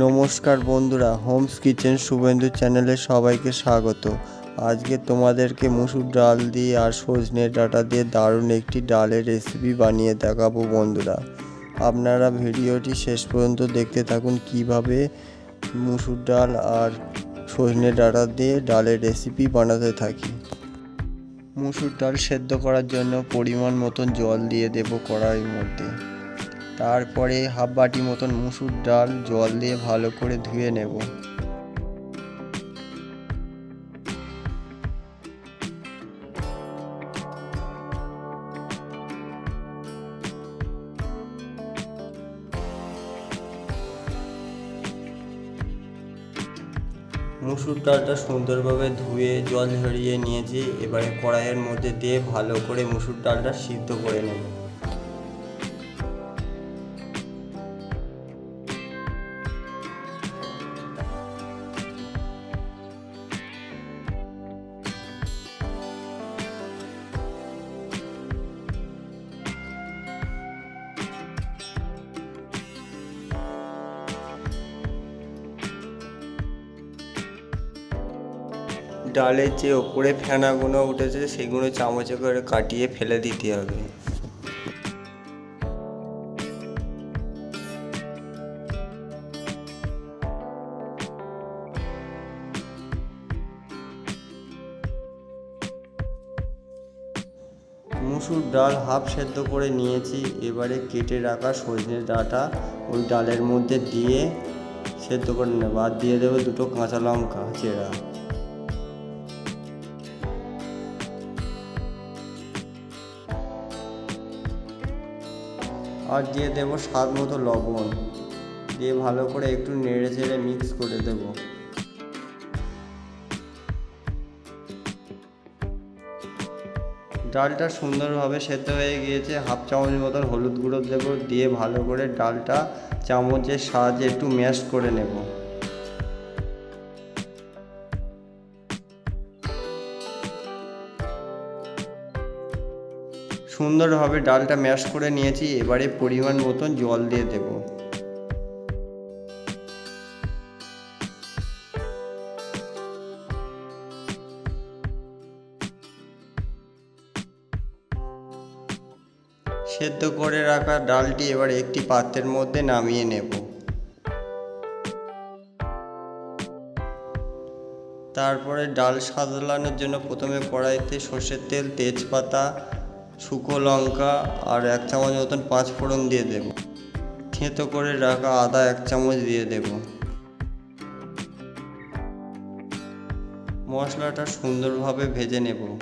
নমস্কার বন্ধুরা Holmes kitchen Suvendu চ্যানেলে সবাইকে স্বাগত। আজকে তোমাদেরকে মুসুর ডাল দিয়ে আর সজনে ডাটা দিয়ে দারুণ একটি ডালের রেসিপি বানিয়ে দেখাবো বন্ধুরা। আপনারা ভিডিওটি শেষ পর্যন্ত দেখতে থাকুন কীভাবে মুসুর ডাল আর সজনে ডাটা দিয়ে ডালের রেসিপি বানাতে থাকি। মুসুর ডাল সেদ্ধ করার জন্য পরিমাণ মতন জল দিয়ে দেব কড়াইয়ের মধ্যে। তারপরে হাফ বাটি মতন মুসুর ডাল জল দিয়ে ভালো করে ধুয়ে নেব। মুসুর ডালটা সুন্দরভাবে ধুয়ে জল ঝরিয়ে নিয়েছি, এবারে কড়াইয়ের মধ্যে দিয়ে ভালো করে মুসুর ডালটা সিদ্ধ করে নেব। ডালের যে ওপরে ফেনাগুলো উঠেছে, সেগুলো চামচে করে কাটিয়ে ফেলে দিতে হবে। মুসুর ডাল হাফ সেদ্ধ করে নিয়েছি। এবারে কেটে রাখা সজনে ডাঁটা ওই ডালের মধ্যে দিয়ে সেদ্ধ করে নেব। আর দিয়ে দেবো দুটো কাঁচা লঙ্কা, চেরা। আর দিয়ে দেবো স্বাদ মতো লবণ। দিয়ে ভালো করে একটু নেড়ে চেড়ে মিক্স করে দেবো। ডালটা সুন্দরভাবে সেদ্ধ হয়ে গিয়েছে। হাফ চামচ মতন হলুদ গুঁড়ো দেবো। দিয়ে ভালো করে ডালটা চামচের সাহায্যে একটু ম্যাশ করে নেব। সুন্দরভাবে ডালটা ম্যাশ করে নিয়েছি, এবারে পরিমাণ মতন জল দিয়ে দেব। সেদ্ধ করে রাখা ডালটি এবার একটি পাত্রের মধ্যে নামিয়ে নেব। তারপরে ডাল সাদলানোর জন্য প্রথমে কড়াইতে সর্ষের তেল, তেজপাতা শুকো লঙ্কা আর এক চামচ মতন পাঁচ ফোড়ন দিয়ে দেব। থেঁতো করে রাখা আদা এক চামচ দিয়ে দেব। মশলাটা সুন্দরভাবে ভেজে নেব।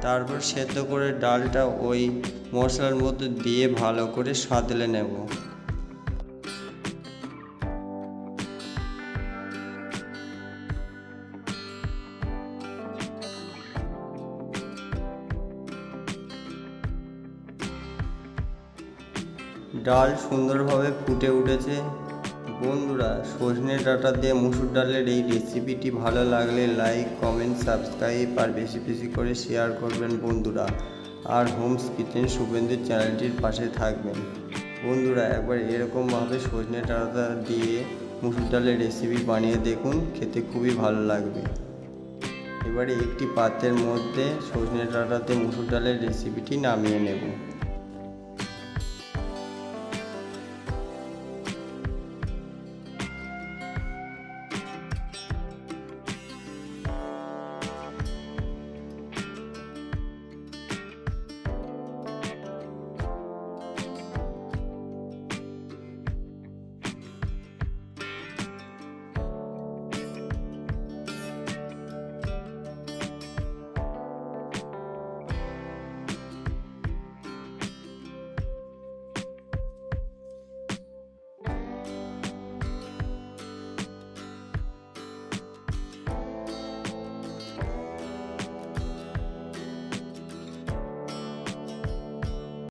তারপর সেদ্ধ করে ডালটা ওই মশলার মধ্যে দিয়ে ভালো করে সাঁতলে নেব। ডাল সুন্দরভাবে ফুটে উঠেছে। বন্ধুরা, সজনে ডাটা দিয়ে মুসুর ডালের এই রেসিপিটি ভালো লাগলে লাইক কমেন্ট সাবস্ক্রাইব আর বেশি বেশি করে শেয়ার করবেন বন্ধুরা। আর হোমস কিচেন শুভেন্দু চ্যানেলটির পাশে থাকবেন। বন্ধুরা, একবার এরকমভাবে সজনে ডাটা দিয়ে মুসুর ডালের রেসিপি বানিয়ে দেখুন, খেতে খুবই ভালো লাগবে। এবারে একটি পাত্রের মধ্যে সজনে ডাটাতে মুসুর ডালের রেসিপিটি নামিয়ে নেব।